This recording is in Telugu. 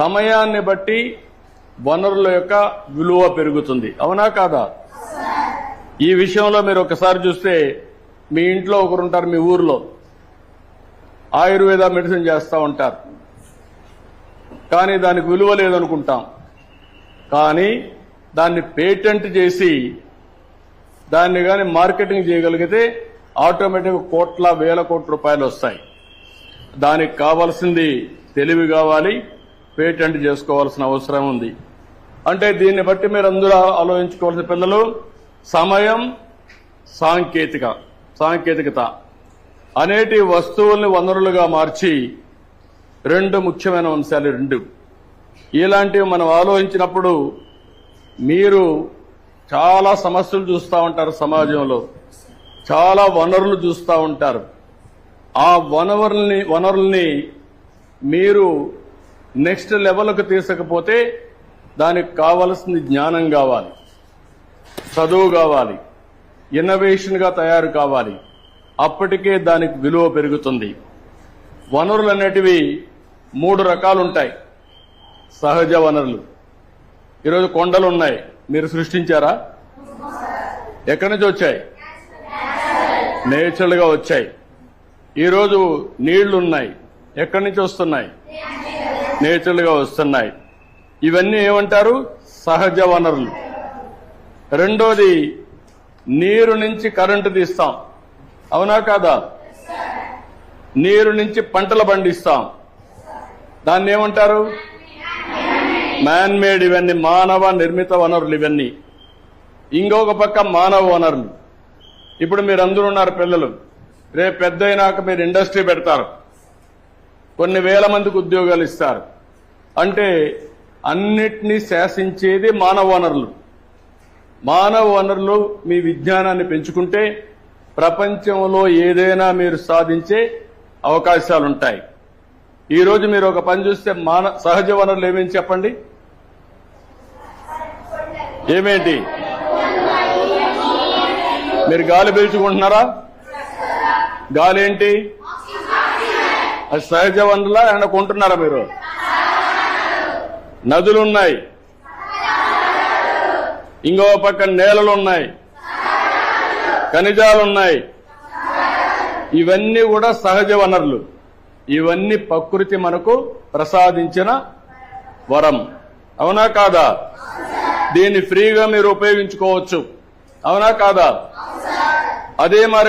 సమయాన్ని బట్టి వనరుల యొక్క విలువ పెరుగుతుంది. అవునా కాదా? ఈ విషయంలో మీరు ఒకసారి చూస్తే మీ ఇంట్లో ఒకరు ఉంటారు మీ ఊర్లో. ఆయుర్వేద మెడిసిన్ చేస్తూ ఉంటారు. కానీ దానికి విలువ లేదనుకుంటాం. కానీ దాన్ని పేటెంట్ చేసి దాన్ని కానీ మార్కెటింగ్ చేయగలిగితే ఆటోమేటిక్ కోట్ల వేల కోట్ల రూపాయలు వస్తాయి. దానికి కావాల్సింది తెలివి కావాలి. పేటెంట్ చేసుకోవాల్సిన అవసరం ఉంది. అంటే దీన్ని బట్టి మీరు అందరూ ఆలోచించుకోవాల్సిన పిల్లలు సమయం సాంకేతిక సాంకేతికత. అనేటి వస్తువుల్ని వనరులుగా మార్చి రెండు ముఖ్యమైన అంశాలు రెండు. ఇలాంటివి మనం ఆలోచించినప్పుడు మీరు చాలా సమస్యలు చూస్తూ ఉంటారు సమాజంలో. చాలా వనరులు చూస్తూ ఉంటారు. ఆ వనరుల్ని వనరుల్ని మీరు నెక్స్ట్ లెవెల్కు తీసుకపోతే దానికి కావలసింది జ్ఞానం కావాలి చదువు కావాలి ఇన్నోవేషన్గా తయారు కావాలి. అప్పటికే దానికి విలువ పెరుగుతుంది. వనరులు అనేటివి మూడు రకాలు ఉంటాయి సహజ వనరులు. ఈరోజు కొండలు ఉన్నాయి మీరు సృష్టించారా? ఎక్కడి నుంచి వచ్చాయి? నేచురల్గా వచ్చాయి. ఈరోజు నీళ్ళున్నాయి. ఎక్కడి నుంచి వస్తున్నాయి? నేచురల్గా వస్తున్నాయి. ఇవన్నీ ఏమంటారు? సహజ వనరులు. రెండోది నీరు నుంచి కరెంటు తీస్తాం. అవునా కాదా? నీరు నుంచి పంటలు పండిస్తాం దాన్ని ఏమంటారు? మ్యాన్ మేడ్ ఇవన్నీ మానవ నిర్మిత వనరులు ఇవన్నీ. ఇంకొక పక్క మానవ వనరులు. ఇప్పుడు మీరు అందరూ ఉన్నారు పిల్లలు. రేపు పెద్ద అయినాక మీరు ఇండస్ట్రీ పెడతారు. కొన్ని వేల మందికి ఉద్యోగాలు ఇస్తారు. అంటే అన్నిటినీ శాసించేది మానవ వనరులు. మానవ వనరులు మీ విజ్ఞానాన్ని పెంచుకుంటే ప్రపంచంలో ఏదైనా మీరు సాధించే అవకాశాలుంటాయి. ఉంటాయి ఈరోజు మీరు ఒక పని చూస్తే మాన సహజ వనరులు ఏమేమి చెప్పండి? ఏమేంటి? మీరు గాలి పీల్చుకుంటున్నారా? గాలి ఏంటి? అది సహజ వనరులా ఏమన్నా కొంటున్నారా మీరు? నదులు ఉన్నాయి ఇంకో పక్క నేలలు ఉన్నాయి ఖనిజాలు ఉన్నాయి ఇవన్నీ కూడా సహజ వనరులు. ఇవన్నీ ప్రకృతి మనకు ప్రసాదించిన వరం. అవునా కాదా? దీన్ని ఫ్రీగా మీరు ఉపయోగించుకోవచ్చు. అవునా కాదా? అదే మరి